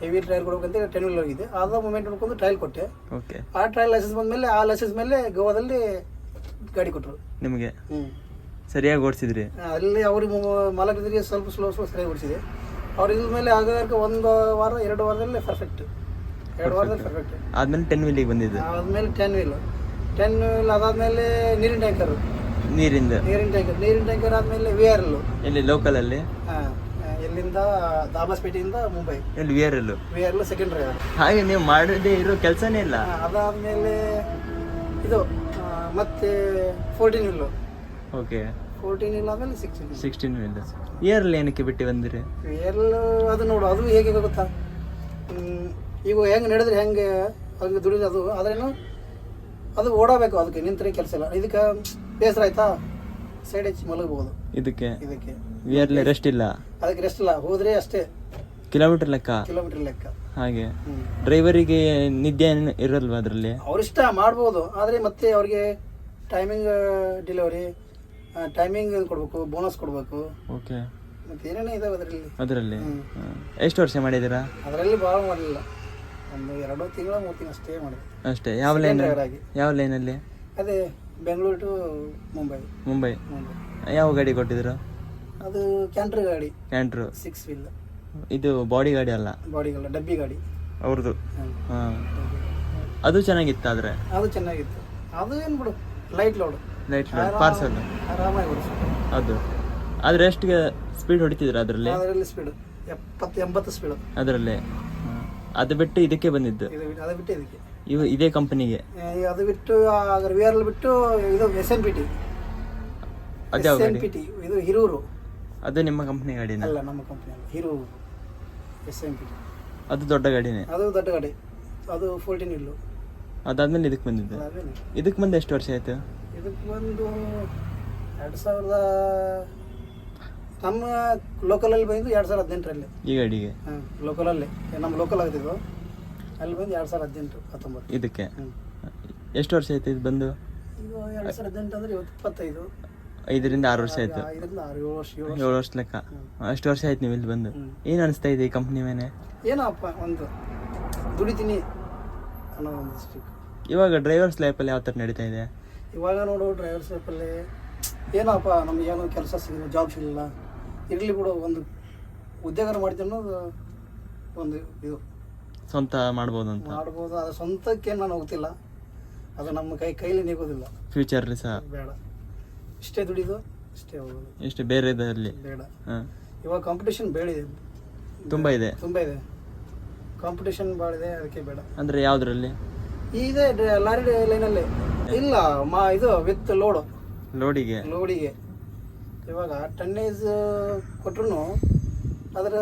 ಹೆವಿ ಟ್ರಯಲ್ ಕೊಡಬೇಕಂತ ಟೆನ್ ವೀಲರ್ ಹೋಗಿದ್ದೆ. ಅದ ಮೂಮೆಂಟ್ ನೋಡ್ಕೊಂಡು ಟ್ರಯಲ್ ಕೊಟ್ಟೆ. ಓಕೆ ಆ ಟ್ರಯಲ್ ಲೈಸೆನ್ಸ್ ಬಂದಮೇಲೆ ಆ ಲೈಸೆನ್ಸ್ ಮೇಲೆ ಗೋವಾದಲ್ಲಿ ಗಾಡಿ ಕೊಟ್ಟರು. ನಿಮಗೆ? ಹ್ಞೂ ಸರಿಯಾಗಿ ಓಡಿಸಿದ್ರಿ? ಅಲ್ಲಿ ಅವ್ರಿಗೆ ಮಾಲಕರಿಗೆ ಸ್ವಲ್ಪ ಸ್ಲೋ ಸ್ಲೋ ಸರಿಯಾಗಿ ಓಡಿಸಿದೆ. ಅವ್ರು ಇದ್ರ ಮೇಲೆ ಆಗಾಗ ಒಂದು ವಾರ ಎರಡು ವಾರದಲ್ಲಿ ಪರ್ಫೆಕ್ಟ್ ಎರಡು ವಾರದಲ್ಲಿ ಪರ್ಫೆಕ್ಟ್ ಆದ್ಮೇಲೆ ಟೆನ್ ವೀಲಿಗೆ ಬಂದಿದ್ದು. ಆದ್ಮೇಲೆ ಟೆನ್ ವೀಲ್ ಟೆನ್ ವೀಲ್ ಅದಾದ್ಮೇಲೆ ನೀರಿನ ಟ್ಯಾಂಕರ್ ನೀರಿಂದ. ನೀರಿನ ಟ್ಯಾಂಕರ್ ನೀರಿನ ಟ್ಯಾಂಕರ್ ಆದಮೇಲೆ ವಿ ಆರ್ ಎಲ್ ಎಲ್ಲಿ ಲೋಕಲ್ ಅಲ್ಲಿ? ಎಲ್ಲಿಂದ ದಾಬಾಸ್ಪೇಟೆಯಿಂದ ಮುಂಬೈ. ಎಲ್ಲಿ V R L V R L second driver ಹಾಗೆ ನೀವು ಮಾಡದೇ ಇರೋ ಕೆಲಸನೇ ಇಲ್ಲ. ಅದಾದಮೇಲೆ ಇದು ಆ, ಮತ್ತೆ fourteen wheel okay fourteen wheel ಆದಮೇಲೆ ಸಿಕ್ಸ್ಟೀನ್ ಸಿಕ್ಸ್ಟೀನ್ ವೀಲ್ ಇಯರ್ಲಿ ಏನಕ್ಕೆ ಬಿಟ್ಟು ಬಂದಿರಿ? ಎಲ್ಲ ಅದು ನೋಡು ಅದು ಹೇಗೆ ಗೊತ್ತಾ? ಹ್ಮ್, ಈಗ ಹೆಂಗೆ ನಡೆದ್ರೆ ಹೆಂಗೆ ಹಂಗೆ ದುಡಿದು ಅದು ಆದ್ರೇನು ಅದು ಓಡಬೇಕು ಅದಕ್ಕೆ ನಿಂತರೆ ಕೆಲಸ ಇಲ್ಲ. ಇದಕ್ಕೆ ಬೇಸರ ಆಯ್ತಾ? ಸೈಡ್ ಹಚ್ಚಿ ಮಲಗಬಹುದು ಇದಕ್ಕೆ? ಇದಕ್ಕೆ. ವಿಯರ್ಲಿ ರೆಸ್ಟ್ ಇಲ್ಲ? ಅದಕ್ಕೆ ರೆಸ್ಟ್ ಇಲ್ಲ. ಹೋದ್ರೆ ಅಷ್ಟೇ. ಕಿಲೋಮೀಟರ್ ಲೆಕ್ಕ? ಕಿಲೋಮೀಟರ್ ಲೆಕ್ಕ. ಹಾಗೆ. ಡ್ರೈವರಿಗೆ ನಿದ್ದೆ ಇರಲ್ವಾ ಅದರಲ್ಲಿ? ಅವ್ರಿಷ್ಟ ಮಾಡ್ಬೋದು. ಆದರೆ ಮತ್ತೆ ಅವ್ರಿಗೆ ಟೈಮಿಂಗ್ ಡೆಲಿವರಿ ಟೈಮಿಂಗ್ ಕೊಡಬೇಕು? ಬೋನಸ್ ಕೊಡಬೇಕು. ಓಕೆ ಮತ್ತೆ ಏನೇನೋ ಇದಾವೆ ಅದರಲ್ಲಿ. ಅದರಲ್ಲಿ. ಎಷ್ಟು ವರ್ಷ ಮಾಡಿದ್ದೀರಾ? ಅದರಲ್ಲಿ ಭಾಳ ಮಾಡಲಿಲ್ಲ ಒಂದು ಎರಡು ತಿಂಗಳ ಮೂರು ತಿಂಗಳು ಮಾಡಿದೆ. ಅಷ್ಟೇ. ಯಾವ ಲೈನ್ ಆಗಿ. ಯಾವ ಲೈನಲ್ಲಿ ಅದೇ ಬೆಂಗಳೂರು ಟು ಮುಂಬೈ. ಮುಂಬೈ. ಮುಂಬೈ. ಯಾವ ಗಾಡಿ ಕೊಟ್ಟಿದ್ರು? ಅದು ಕ್ಯಾಂಟ್ರ್ ಗಾಡಿ. ಕ್ಯಾಂಟ್ರು. ಸಿಕ್ಸ್ ವೀಲ್ ಇದು ಬಾಡಿ ಗಾಡಿ ಅಲ್ಲ? ಬಾಡಿಗೆಲ್ಲ ಡಬ್ಬಿ ಗಾಡಿ. ಅವ್ರದ್ದು. ಹ್ಮ್. ಹಾಂ. ಅದು ಚೆನ್ನಾಗಿತ್ತು ಆದರೆ? ಅದು ಚೆನ್ನಾಗಿತ್ತು. ಅದು ಏನು ಬಿಡು ಲೈಟ್ ಲೋಡ್ ಲೈಟ್ ಪಾರ್ಸಲ್ ಆರಾಮಾಗಿ ಓಡಿಸ್ಬೋದು ಅದು. ಆದರೆ ಎಷ್ಟಿಗೆ ಸ್ಪೀಡ್ ಹೊಡಿತಿದ್ರು ಅದರಲ್ಲಿ? ಅದರಲ್ಲಿ ಸ್ಪೀಡ್ ಎಪ್ಪತ್ತು ಎಂಬತ್ತು ಸ್ಪೀಡ್ ಅದರಲ್ಲಿ? ಅದು ಬಿಟ್ಟು ಇದಕ್ಕೆ ಬಂದಿದ್ದು. ಇದು ಬಿಟ್ಟು- ಅದು ಬಿಟ್ಟು ಇದಕ್ಕೆ. ಇವು ಇದೇ ಕಂಪನಿಗೆ. ಅದು ಬಿಟ್ಟು ವಿ ಆರ್ ಬಿಟ್ಟು ಇದು ಎಸ್ ಎನ್ ಪಿ ಟಿ ಅದ್ಯಾವ ಎಸ್ ಎನ್ ಗಾಡಿ ಪಿ ಟಿ ಇದು ಹಿರೂರು ಅದು ನಿಮ್ಮ ಕಂಪನಿ ಗಾಡಿನ? ಅಲ್ಲ ನಮ್ಮ ಕಂಪನಿ ಅಲ್ಲ Hirur S N P T ಅದು ದೊಡ್ಡ ಗಾಡಿನೇ. ಅದು ದೊಡ್ಡ ಗಾಡಿ. ಅದು ಫೋರ್ಟೀನ್ ಇಲ್ಲು ಅದಾದ್ಮೇಲೆ ಇದಕ್ಕೆ ಬಂದಿದ್ದು. ಅದೇನೆ ಇದಕ್ಕೆ ಬಂದು ಎಷ್ಟು ವರ್ಷ ಆಯ್ತು? ಇದಕ್ಕೆ ಒಂದು ಎರಡು ಸಾವಿರದ ನಮ್ಮ ಲೋಕಲಲ್ಲಿ ಬಂದು ಎರಡು ಸಾವಿರದ ಹದಿನೆಂಟರಲ್ಲಿ. ಈ ಗಾಡಿಗೆ ಹಾಂ ಲೋಕಲಲ್ಲಿ ನಮ್ಮ ಲೋಕಲ್ ಆಗ್ತಿದ್ವು. ಅಲ್ಲಿ ಬಂದು ಎರಡು ಸಾವಿರದ ಹದಿನೆಂಟು ಹತ್ತೊಂಬತ್ತು. ಇದಕ್ಕೆ? ಎಷ್ಟು ವರ್ಷ ಆಯ್ತು ಇದು ಬಂದು? ಈಗ ಎರಡು ಸಾವಿರದ ಹದಿನೆಂಟು ಅಂದರೆ ಇವತ್ತು ಇಪ್ಪತ್ತೈದು. ಐದರಿಂದ ಆರು ವರ್ಷ ಆಯ್ತು. ಐದರಿಂದ ಆರು ಏಳು ವರ್ಷ ಏಳು ವರ್ಷ. ಏಳು ವರ್ಷ ಲೆಕ್ಕ. ಅಷ್ಟು ವರ್ಷ ಆಯ್ತು ನೀವು ಇಲ್ಲಿ ಬಂದು. ಹ್ಮ್. ಏನು ಅನಿಸ್ತಾ ಇದೆ ಈ ಕಂಪ್ನಿ ಮೇಲೆ? ಏನಪ್ಪ ಒಂದು ದುಡಿತೀನಿ ಅನ್ನೋ ಒಂದು ಇವಾಗ ಡ್ರೈವರ್ಸ್ ಲೈಫಲ್ಲಿ ಯಾವ ಥರ ನಡೀತಾ ಇದೆ? ಇವಾಗ ನೋಡು ಡ್ರೈವರ್ ಲೈಫಲ್ಲಿ ಏನಪ್ಪ ನಮ್ಗೆ ಏನೋ ಕೆಲಸ ಸಿಗಲ್ಲ ಜಾಬ್ ಸಿಗಲಿಲ್ಲ ಇರಲಿ ಬಿಡು ಒಂದು ಉದ್ಯೋಗ ಮಾಡ್ತೀನಿ ಅನ್ನೋದು ಒಂದು ಇದು. ಸ್ವಂತ ಮಾಡ್ಬೋದು ಅಂತ ಮಾಡ್ಬೋದು ಅದು ಸ್ವಂತಕ್ಕೆ ನಾನು ಹೋಗ್ತಿಲ್ಲ. ಅದು ನಮ್ಮ ಕೈ ಕೈಲಿ ನಿಗೋದಿಲ್ಲ. ಫ್ಯೂಚರ್ ಸಹ. ಬೇಡ. ಇಷ್ಟೇ ದುಡಿದು ಇಷ್ಟೇ ಹೋಗೋದು. ಇಷ್ಟೇ ಬೇರೆ ಇದರಲ್ಲಿ. ಬೇಡ. ಇವಾಗ ಕಾಂಪಿಟೇಷನ್ ಬೇಡ ಇದೆ. ತುಂಬ ಇದೆ. ತುಂಬ ಇದೆ. ಕಾಂಪಿಟೇಷನ್ ಭಾಳ ಇದೆ ಅದಕ್ಕೆ ಬೇಡ. ಅಂದರೆ ಯಾವುದ್ರಲ್ಲಿ? ಇದೆ ಲಾರಿ ಲೈನಲ್ಲಿ. ಇಲ್ಲ ಮಾ ಇದು ವಿತ್ ಲೋಡು ಲೋಡಿಗೆ ಲೋಡಿಗೆ ಇವಾಗ ಟನ್ನೇಜ್ ಕೊಟ್ರು ಅದರ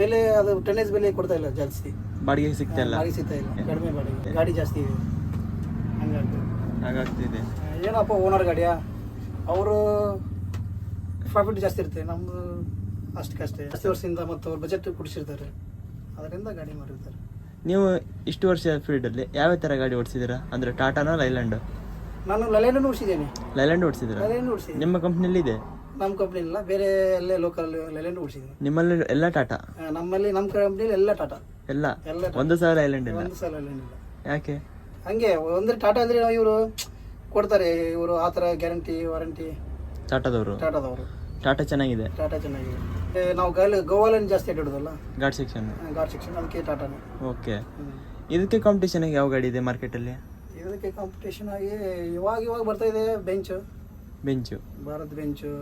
ಬೆಲೆ ಅದು ಟನ್ನೇಜ್ ಬೆಲೆ ಕೊಡ್ತಾ ಇಲ್ಲ ಜಾಸ್ತಿ. ಬಾಡಿಗೆ ಸಿಗ್ತಾ ಇಲ್ಲ. ಬಾಡಿಗೆ ಸಿಗ್ತಾ ಇಲ್ಲ ಕಡಿಮೆ ಬಾಡಿಗೆ. ಗಾಡಿ ಜಾಸ್ತಿ ಇದೆ. ಹಂಗಾಗಿ ಹಾಗಾಗ್ತಿದೆ ಏನಪ್ಪ ಓನರ್ ಗಾಡಿಯಾ? ಅವರು ಪ್ರಾಫಿಟ್ ಜಾಸ್ತಿ ಇರುತ್ತೆ. ನಮ್ಮದು ಅಷ್ಟಕ್ಕಷ್ಟೇ ಜಾಸ್ತಿ ವರ್ಷದಿಂದ ಮತ್ತು ಅವ್ರು ಬಜೆಟ್ ಕುಡಿಸಿರ್ತಾರೆ. ಅದರಿಂದ ಗಾಡಿ ಮಾಡಿರ್ತಾರೆ ನೀವು ಇಷ್ಟು ವರ್ಷ ಫೀಲ್ಡಲ್ಲಿ ಯಾವ ಥರ ಗಾಡಿ ಓಡಿಸಿದ್ದೀರಾ? ಅಂದರೆ ಟಾಟಾನೋ ಲೈಲ್ಯಾಂಡ್ ನಾನು ಲೈಲ್ಯಾಂಡ್ ಓಡಿಸಿದ್ದೇನೆ. ಲೈಲ್ಯಾಂಡ್ ಓಡಿಸಿದ್ರೆ ಲೈಲ್ಯಾಂಡ್ ಉಡಿಸಿದ್ದೀನಿ ನಿಮ್ಮ ಕಂಪ್ನಿಯಲ್ಲಿ ಇದೆ ನಮ್ಮ ಕಂಪ್ನಿ ಇಲ್ಲ ಬೇರೆ ಎಲ್ಲೇ ಲೋಕಲ್ ಲೈಲ್ಯಾಂಡ್ ಉಡಿಸಿದ್ದೀನಿ ನಿಮ್ಮಲ್ಲಿ ಎಲ್ಲ ಟಾಟಾ? ನಮ್ಮಲ್ಲಿ ನಮ್ಮ ಕಂಪ್ನಿಲಿ ಎಲ್ಲ ಟಾಟಾ. ಎಲ್ಲ? ಎಲ್ಲ ಒಂದು ಸಾವಿರ ಐಲ್ಯಾಂಡ್ ಇಲ್ಲ? ಒಂದು ಸಲ ಇಲ್ಲ. ಯಾಕೆ? ಹಂಗೆ ಅಂದ್ರೆ ಟಾಟಾ ಅಂದ್ರೆ ಇವರು ಕೊಡ್ತಾರೆ ಇವರು ಆ ಥರ ಗ್ಯಾರಂಟಿ ವಾರಂಟಿ ಟಾಟಾದವರು? ಟಾಟಾದವರು. ಟಾಟಾ ಚೆನ್ನಾಗಿದೆ? ಟಾಟಾ ಚೆನ್ನಾಗಿದೆ. ಏ, ನಾವು ಗಾಲಿ ಗೋವಾಲನ್ ಜಾಸ್ತಿ ಅಡ್ಡಾಡೋದಲ್ಲ ಗಾಡ್ ಸೆಕ್ಷನ್ ಗಾಡ್ ಸೆಕ್ಷನ್ ಅದಕ್ಕೆ ಟಾಟಾನೇ. ಓಕೆ. ಇದಕ್ಕೆ ಕಾಂಪಿಟೇಷನ್ ಯಾವ ಗಾಡಿ ಇದೆ ಮಾರ್ಕೆಟಲ್ಲಿ ಇದಕ್ಕೆ ಕಾಂಪಿಟೇಷನ್ ಆಗಿ ಇವಾಗ ಇವಾಗ ಬರ್ತಾ ಇದೆ ಬೆಂಚು ಬೆಂಚು ಭಾರತ್ ಬೆಂಚು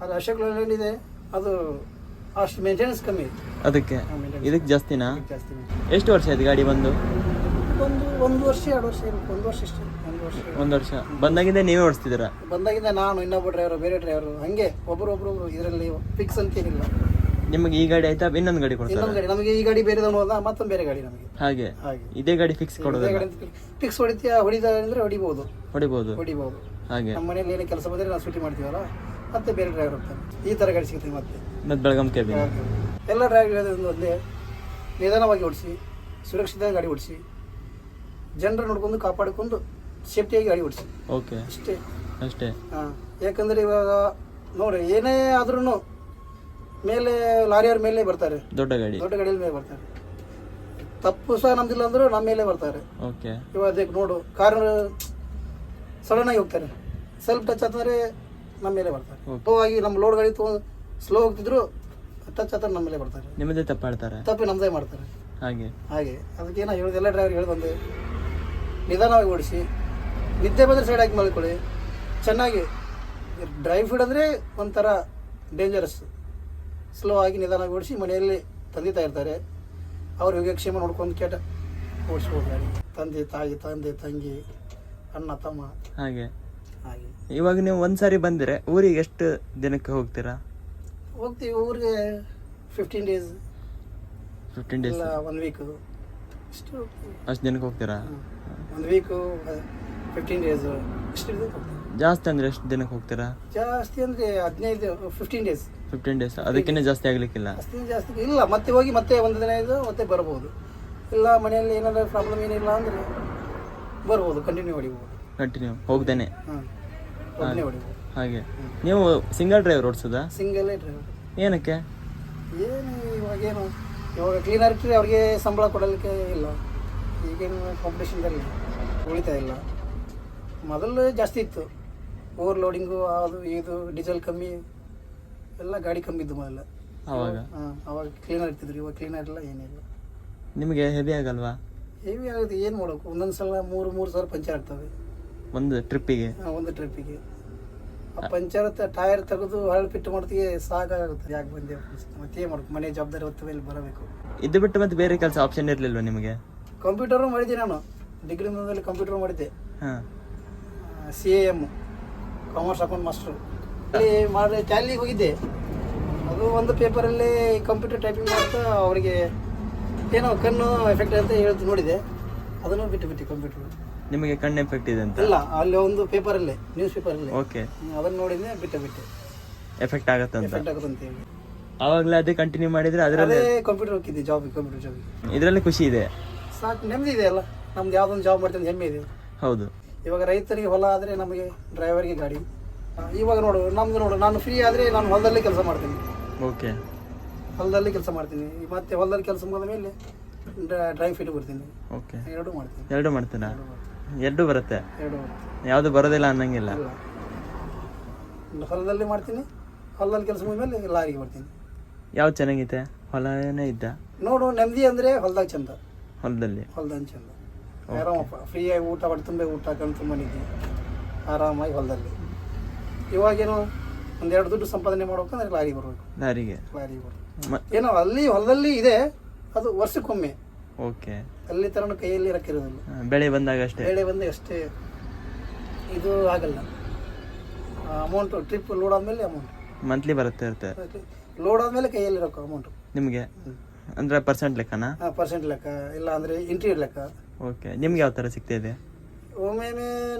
ಅದು ಅಶೋಕ್ ಲೇಲ್ಯಾಂಡ್ ಇದೆ. ಅದು ಅಷ್ಟು ಮೇಂಟೆನೆನ್ಸ್ ಕಮ್ಮಿ ಅದಕ್ಕೆ? ಹಾ, ಇದಕ್ಕೆ ಜಾಸ್ತಿನಾ? ಜಾಸ್ತಿ ಎಷ್ಟು ವರ್ಷ ಆಯ್ತು ಗಾಡಿ ಬಂದು? ಒಂದು ಒಂದು ವರ್ಷ ಎರಡು ವರ್ಷ ಇರುತ್ತೆ. ಒಂದು ವರ್ಷ ಇಷ್ಟೇ. ಒಂದು ವರ್ಷ. ಒಂದು ವರ್ಷ. ಬಂದಾಗಿಂದ ನೀವೇ ಓಡಿಸ್ತಿದ್ದೀರಾ? ಬಂದಾಗಿಂದ ನಾನು ಇನ್ನೊಬ್ಬ ಡ್ರೈವರು ಬೇರೆ ಡ್ರೈವರು ಹಂಗೆ ಒಬ್ಬರು ಒಬ್ರು ಒಬ್ರು ಇದರಲ್ಲಿ ಫಿಕ್ಸ್ ಅಂತ ಏನಿಲ್ಲ. ನಿಮಗೆ ಈ ಗಾಡಿ ಆಯ್ತಾ? ಇನ್ನೊಂದು ಗಾಡಿ ಕೊಡ್ತಾರೆ? ಇನ್ನೊಂದು ಗಾಡಿ. ನಮಗೆ ಈ ಗಾಡಿ ಬೇರೆ ಹೋದ ಮತ್ತೊಂದು ಬೇರೆ ಗಾಡಿ ನಮಗೆ. ಹಾಗೆ. ಹಾಗೆ. ಇದೇ ಗಾಡಿ ಫಿಕ್ಸ್ ಕೊಡೋದಿಲ್ಲ? ಫಿಕ್ಸ್ ಹೊಡಿತೀಯ? ಹೊಡಿದ ಅಂದ್ರೆ ಹೊಡಿಬಹುದು ಹೊಡಿಬಹುದು ಹೊಡಿಬೋದು. ಹಾಗೆ. ನಮ್ಮ ಮನೇಲಿ ಏನೇ ಕೆಲಸ ಬಂದ್ರೆ ನಾವು ಸೂಟಿ ಮಾಡ್ತೀವಲ್ಲ ಮತ್ತೆ ಬೇರೆ ಡ್ರೈವರ್ ಹೋಗ್ತಾರೆ ಈ ತರ ಗಾಡಿ ಸಿಗುತ್ತೆ ಮತ್ತೆ. ಮತ್ತೆ ಬೆಳಗಾಂ ಕ್ಯಾಬಿನ್ ಎಲ್ಲ ಡ್ರೈವರ್ ಒಂದೇ ನಿಧಾನವಾಗಿ ಓಡಿಸಿ ಸುರಕ್ಷಿತ ಗಾಡಿ ಓಡಿಸಿ ಜನರ ನೋಡ್ಕೊಂಡು ಕಾಪಾಡಿಕೊಂಡು ಸೇಫ್ಟಿಯಾಗಿ ಗಾಡಿ ಓಡಿಸಿ. ಓಕೆ ಅಷ್ಟೇ. ಅಷ್ಟೇ. ಹಾಂ. ಯಾಕಂದ್ರೆ ಇವಾಗ ನೋಡಿ ಏನೇ ಆದ್ರೂ ಮೇಲೆ ಲಾರಿಯವ್ರ ಮೇಲೆ ಬರ್ತಾರೆ. ದೊಡ್ಡ ಗಾಡಿ. ದೊಡ್ಡ ಗಾಡಿಯಲ್ಲಿ ಮೇಲೆ ಬರ್ತಾರೆ. ತಪ್ಪು ಸಹ ನಮ್ದಿಲ್ಲ ಅಂದ್ರೆ ನಮ್ಮ ಮೇಲೆ ಬರ್ತಾರೆ. ಓಕೆ. ಇವಾಗ ಅದಕ್ಕೆ ನೋಡು ಕಾರ್ ಸಡನ್ ಆಗಿ ಹೋಗ್ತಾರೆ. ಸ್ವಲ್ಪ ಟಚ್ ಆದ್ರೆ ನಮ್ಮ ಮೇಲೆ ಬರ್ತಾರೆ. ಸ್ಲೋ ಆಗಿ ನಮ್ಮ ಲೋಡ್ ಗಾಡಿ ತೊಗೊಂಡು ಸ್ಲೋ ಹೋಗ್ತಿದ್ರು ಟಚ್ ಆದ್ರೆ ನಮ್ಮ ಮೇಲೆ ಬರ್ತಾರೆ. ನಿಮ್ಮದೇ ತಪ್ಪಾಡ್ತಾರೆ. ತಪ್ಪಿ ನಮ್ಮದೇ ಮಾಡ್ತಾರೆ. ಹಾಗೆ. ಹಾಗೆ. ಅದಕ್ಕೆ ಏನೋ ಹೇಳೋದು ಎಲ್ಲ ಡ್ರೈವರ್ ಹೇಳಿ ಬಂದೆ ನಿಧಾನವಾಗಿ ಓಡಿಸಿ ನಿದ್ದೆ ಬಂದ್ರೆ ಸೈಡ್ ಹಾಕಿ ಮಲ್ಕೊಳ್ಳಿ. ಚೆನ್ನಾಗಿ ಡ್ರೈವ್ ಫೀಡ್ ಅಂದರೆ ಒಂಥರ ಡೇಂಜರಸ್ ಸ್ಲೋ ಆಗಿ ನಿಧಾನ ಓಡಿಸಿ ಮನೆಯಲ್ಲಿ ತಂದೆ ತಾಯಿ ಇರ್ತಾರೆ. ಅವ್ರ ಯೋಗಕ್ಷೇಮ ನೋಡ್ಕೊಂಡು ಕೇಟ ಓಡಿಸ್ಬೋದು ಗಾಡಿ. ತಂದೆ ತಾಯಿ ತಂದೆ ತಂಗಿ ಅಣ್ಣ ತಮ್ಮ. ಹಾಗೆ. ಹಾಗೆ. ಇವಾಗ ನೀವು ಒಂದ್ಸಾರಿ ಬಂದರೆ ಊರಿಗೆ ಎಷ್ಟು ದಿನಕ್ಕೆ ಹೋಗ್ತೀರಾ? ಹೋಗ್ತೀವಿ ಊರಿಗೆ ಫಿಫ್ಟೀನ್ ಡೇಸ್ ಫಿಫ್ಟೀನ್ ಡೇಸ್ ಇಲ್ಲ ಒನ್ ವೀಕು ಇಷ್ಟು ಅಷ್ಟು ದಿನಕ್ಕೆ ಹೋಗ್ತೀರಾ? ಒಂದು ವೀಕು ಫಿಫ್ಟೀನ್ ಡೇಸ್ ಇಷ್ಟು ದಿನಕ್ಕೆ ಹೋಗ್ತೀವಿ. ಜಾಸ್ತಿ ಅಂದರೆ ಎಷ್ಟು ದಿನಕ್ಕೆ ಹೋಗ್ತೀರಾ? ಜಾಸ್ತಿ ಅಂದರೆ ಹದಿನೈದು ಫಿಫ್ಟೀನ್ ಡೇಸ್ ಫಿಫ್ಟೀನ್ ಡೇಸ್ ಅದಕ್ಕಿಂತ ಜಾಸ್ತಿ ಆಗ್ಲಿಕ್ಕಿಲ್ಲ? ಜಾಸ್ತಿ ಜಾಸ್ತಿ ಇಲ್ಲ ಮತ್ತೆ ಹೋಗಿ ಮತ್ತೆ ಒಂದು ದಿನ ಇದು ಮತ್ತೆ ಬರ್ಬೋದು. ಇಲ್ಲ ಮನೆಯಲ್ಲಿ ಏನಾದರೂ ಪ್ರಾಬ್ಲಮ್ ಏನಿಲ್ಲ ಅಂದರೆ ಬರ್ಬೋದು ಕಂಟಿನ್ಯೂ ಹೊಡಿಬೋದು. ಕಂಟಿನ್ಯೂ ಹೋಗ್ದೇನೆ ಹಾಂ ಒಬ್ಬನೇ ಹೊಡಿಬೋದು. ಹಾಗೆ. ನೀವು ಸಿಂಗಲ್ ಡ್ರೈವರ್ ಓಡಿಸೋದಾ? ಸಿಂಗಲ್ ಡ್ರೈವರ್ ಏನಕ್ಕೆ? ಏನು ಇವಾಗೇನು ಇವಾಗ ಕ್ಲೀನರ್ ಇಟ್ಟರೆ ಅವ್ರಿಗೆ ಸಂಬಳ ಕೊಡಲಿಕ್ಕೆ ಇಲ್ಲ. ಈಗೇನು ಕಾಂಪಿಟೇಷನ್ದಲ್ಲಿ ಉಳಿತಾ ಇಲ್ಲ. ಮೊದಲು ಜಾಸ್ತಿ ಇತ್ತು. ಓವರ್ ಲೋಡಿಂಗು ಅದು ಇದು ಡೀಸೆಲ್ ಕಮ್ಮಿ ಎಲ್ಲ ಗಾಡಿ ಕಮ್ಮಿ ಇದ್ದು ಮೊದಲ. ಅವಾಗ? ಹಾಂ ಅವಾಗ ಕ್ಲೀನರ್ ಇರ್ತಿದ್ರು ಇವಾಗ ಕ್ಲೀನರ್ ಇಲ್ಲ. ಏನಿಲ್ಲ ನಿಮಗೆ ಹೆವಿ ಆಗಲ್ವಾ? ಹೆವಿ ಆಗುತ್ತೆ ಏನು ಮಾಡೋಕು? ಒಂದೊಂದು ಸಲ ಮೂರು ಮೂರು ಸಾವಿರ ಪಂಚರ್ ಆಗ್ತವೆ. ಒಂದು ಟ್ರಿಪ್ಪಿಗೆ ಒಂದು ಟ್ರಿಪ್ಪಿಗೆ ಆ ಪಂಚರ್ ಟೈರ್ ತೆಗೆದು ಹಳ್ಳಿ ಪಿಟ್ಟು ಮಾಡ್ತಿಗೆ ಸಾಕಾಗುತ್ತೆ. ಯಾಕೆ ಬಂದೆ ಮತ್ತೆ ಏನು ಮಾಡ್ಬೇಕು? ಮನೆ ಜವಾಬ್ದಾರಿ ಹೊತ್ತು ಮೇಲೆ ಬರಬೇಕು. ಇದು ಬಿಟ್ಟು ಮತ್ತೆ ಬೇರೆ ಕೆಲಸ ಆಪ್ಷನ್ ಇರಲಿಲ್ವ ನಿಮಗೆ? ಕಂಪ್ಯೂಟರ್ ಮಾಡಿದ್ದೆ ನಾನು. ಡಿಗ್ರಿ ಕಂಪ್ಯೂಟರ್ ಮಾಡಿದ್ದೆ. ಹಾಂ. C A M commerce account master ಅಲ್ಲಿ ಮಾಡಿ ಟ್ಯಾಲಿಗೆ ಹೋಗಿದ್ದೆ. ಅದು ಒಂದು ಪೇಪರಲ್ಲಿ ಕಂಪ್ಯೂಟರ್ ಟೈಪಿಂಗ್ ಮಾಡ್ತಾ ಅವರಿಗೆ ಏನೋ ಕಣ್ಣು ಎಫೆಕ್ಟ್ ಅಂತ ಹೇಳ್ತು ನೋಡಿದೆ. ಅದನ್ನು ಬಿಟ್ಟು ಬಿಟ್ಟು ಕಂಪ್ಯೂಟರ್ ನಿಮಗೆ ಕಣ್ಣು ಎಫೆಕ್ಟ್ ಇದೆ ಅಂತ? ಇಲ್ಲ ಅಲ್ಲಿ ಒಂದು ಪೇಪರಲ್ಲೇ ನ್ಯೂಸ್ ಪೇಪರಲ್ಲಿ ಓಕೆ ಅದನ್ನು ನೋಡಿದ್ದೆ ಬಿಟ್ಟು ಬಿಟ್ಟು. ಎಫೆಕ್ಟ್ ಆಗತ್ತಂತ? ಎಫೆಕ್ಟ್ ಆಗುತ್ತೆ ಅಂತ ಹೇಳಿ. ಆವಾಗಲೇ ಅದೇ ಕಂಟಿನ್ಯೂ ಮಾಡಿದ್ರೆ ಅದರಲ್ಲಿ ಅದೇ ಕಂಪ್ಯೂಟರ್ ಹೋಗಿದ್ದೆ ಜಾಬ್ ಕಂಪ್ಯೂಟರ್ ಜಾಬ್ ಇದರಲ್ಲಿ ಖುಷಿ ಇದೆ? ಸಾಕು ನೆಮ್ಮದಿ ಇದೆ ಅಲ್ಲ. ನಮ್ದು ಯಾವುದೊಂದು ಜಾಬ್ ಮಾಡ್ತೀನಿ ಹೆಮ್ಮೆ ಇದೆ. ಹೌದು. ಇವಾಗ ರೈತರಿಗೆ ಹೊಲ ಆದರೆ ನಮಗೆ ಡ್ರೈವರ್ಗೆ ಗಾಡಿ. ಆ, ಇವಾಗ ನೋಡು ನಮ್ದು ನೋಡು ನಾನು ಫ್ರೀ ಆದರೆ ನಾನು ಹೊಲದಲ್ಲೇ ಕೆಲಸ ಮಾಡ್ತೀನಿ. ಓಕೆ. ಹೊಲದಲ್ಲಿ ಕೆಲಸ ಮಾಡ್ತೀನಿ. ಮತ್ತೆ ಹೊಲದಲ್ಲಿ ಕೆಲಸ ಮಾಡಿದ ಮೇಲೆ ಡ್ರೈವ್ ಫೀಟ್ ಬರ್ತೀನಿ ಓಕೆ. ಎರಡು ಮಾಡ್ತೀನಿ. ಎರಡು ಮಾಡ್ತೀರಾ? ಎರಡು ಮಾಡ್ತೀನಿ. ಎರಡು ಬರುತ್ತೆ? ಎರಡು ಮಾಡ್ತೀನಿ. ಯಾವುದು ಬರೋದಿಲ್ಲ ಅನ್ನಂಗಿಲ್ಲ? ಇಲ್ಲ. ಹೊಲದಲ್ಲಿ ಮಾಡ್ತೀನಿ ಹೊಲದಲ್ಲಿ ಕೆಲಸ ಮುಗಿದ ಲಾರಿಗೆ ಬರ್ತೀನಿ. ಯಾವ್ದು ಚೆನ್ನಾಗಿದೆ ಹೊಲನೇ ಇದ್ದ? ನೋಡು ನೆಮ್ಮದಿ ಅಂದರೆ ಹೊಲದಾಗ ಚಂದ. ಹೊಲದಲ್ಲಿ. ಹೊಲ್ದಾಗ ಚಂದ. ಆರಾಮಪ್ಪ ಫ್ರೀಯಾಗಿ ಊಟ ಹೊಟ್ಟೆ ತುಂಬ ಊಟ ಕಂತು ಮನೆಗೆ ಆರಾಮಾಗಿ ಹೊಲದಲ್ಲಿ. ಇವಾಗೇನು ಒಂದೆರಡು ದುಡ್ಡು ಸಂಪಾದನೆ ಮಾಡ್ಬೇಕಂದ್ರೆ ಲಾರಿ ಬರ್ಬೇಕು. ಲಾರಿಗೆ. ಲಾರಿಗೆ ಬರ್ಬೇಕು. ಏನೋ ಅಲ್ಲಿ ಹೊಲದಲ್ಲಿ ಇದೆ ಅದು ವರ್ಷಕ್ಕೊಮ್ಮೆ. ಓಕೆ. ಅಲ್ಲಿ ತರ ಕೈಯಲ್ಲಿ ಇರೋಕ್ಕಿರೋದಿಲ್ಲ ಬೆಳೆ ಬಂದಾಗ ಅಷ್ಟೇ. ಬೆಳೆ ಬಂದಾಗ ಅಷ್ಟೇ ಇದು ಆಗಲ್ಲ. ಅಮೌಂಟ್ ಟ್ರಿಪ್ ಲೋಡ್ ಆದಮೇಲೆ ಅಮೌಂಟ್ ಮಂತ್ಲಿ ಬರುತ್ತೆ ಇರುತ್ತೆ. ಲೋಡ್ ಆದಮೇಲೆ ಕೈಯಲ್ಲಿ ಇರಕ್ಕ ಅಮೌಂಟ್ ನಿಮಗೆ? ಅಂದ್ರೆ ಪರ್ಸೆಂಟ್ ಲೆಕ್ಕನಾ? ಪರ್ಸೆಂಟ್ ಲೆಕ್ಕ ಇಲ್ಲ ಅಂದ್ರೆ ಇಂಟ್ರಿ ಲೆಕ್ಕ. ಓಕೆ ನಿಮ್ಗೆ ಯಾವ ಥರ ಸಿಗ್ತಾ ಇದೆ? ಒಮ್ಮೆ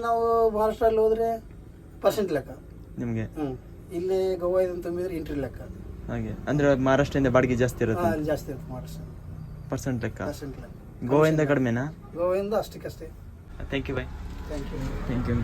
ನಾವು ಮಹಾರಾಷ್ಟ್ರಲ್ಲಿ ಹೋದ್ರೆ ಪರ್ಸೆಂಟ್ ಲೆಕ್ಕ. ನಿಮಗೆ? ಹ್ಞೂ ಇಲ್ಲಿ ಗೋವಾ ಇದನ್ನು ತುಂಬಿದ್ರೆ ಇಂಟ್ರಿ ಲೆಕ್ಕ. ಹಾಗೆ. ಅಂದ್ರೆ ಮಹಾರಾಷ್ಟ್ರದಿಂದ ಬಾಡಿಗೆ ಜಾಸ್ತಿ ಇರುತ್ತೆ ಅಲ್ಲಿ ಜಾಸ್ತಿ ಇರುತ್ತೆ ಮಹಾರಾಷ್ಟ್ರ ಪರ್ಸೆಂಟ್ ಲೆಕ್ಕ? ಪರ್ಸೆಂಟ್ ಲೆಕ್ಕ. ಗೋವಿಂದ ಕಡಿಮೆನಾ? ಗೋವಾದಿಂದ ಅಷ್ಟಕ್ಕಷ್ಟೇ. Thank you bye thank you thank you